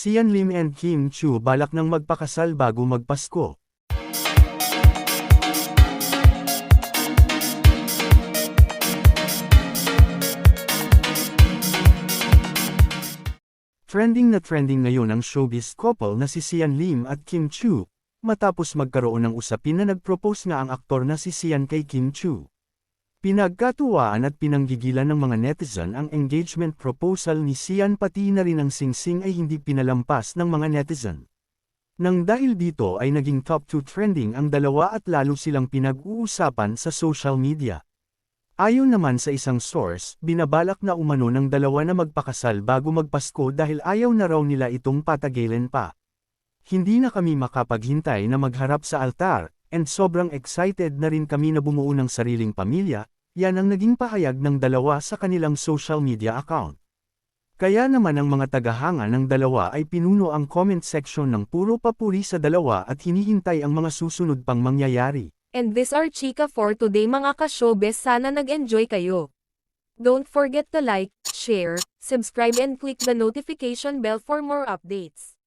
Sian Lim and Kim Chu balak ng magpakasal bago magpasko. Trending na trending ngayon ang showbiz couple na si Sian Lim at Kim Chu, matapos magkaroon ng usapin na nag-propose nga ang aktor na si Sian kay Kim Chu. Pinagkatuwaan at pinanggigilan ng mga netizen ang engagement proposal ni Sian pati na rin ang singsing ay hindi pinalampas ng mga netizen. Nang dahil dito ay naging top 2 trending ang dalawa at lalo silang pinag-uusapan sa social media. Ayon naman sa isang source, binabalak na umano ng dalawa na magpakasal bago magpasko dahil ayaw na raw nila itong patagilin pa. Hindi na kami makapaghintay na magharap sa altar, and sobrang excited na rin kami na bumuo ng sariling pamilya, yan ang naging pahayag ng dalawa sa kanilang social media account. Kaya naman ang mga tagahanga ng dalawa ay pinuno ang comment section ng puro papuri sa dalawa at hinihintay ang mga susunod pang mangyayari. And this are Chika for today mga ka-showbiz sana nag-enjoy kayo. Don't forget to like, share, subscribe and click the notification bell for more updates.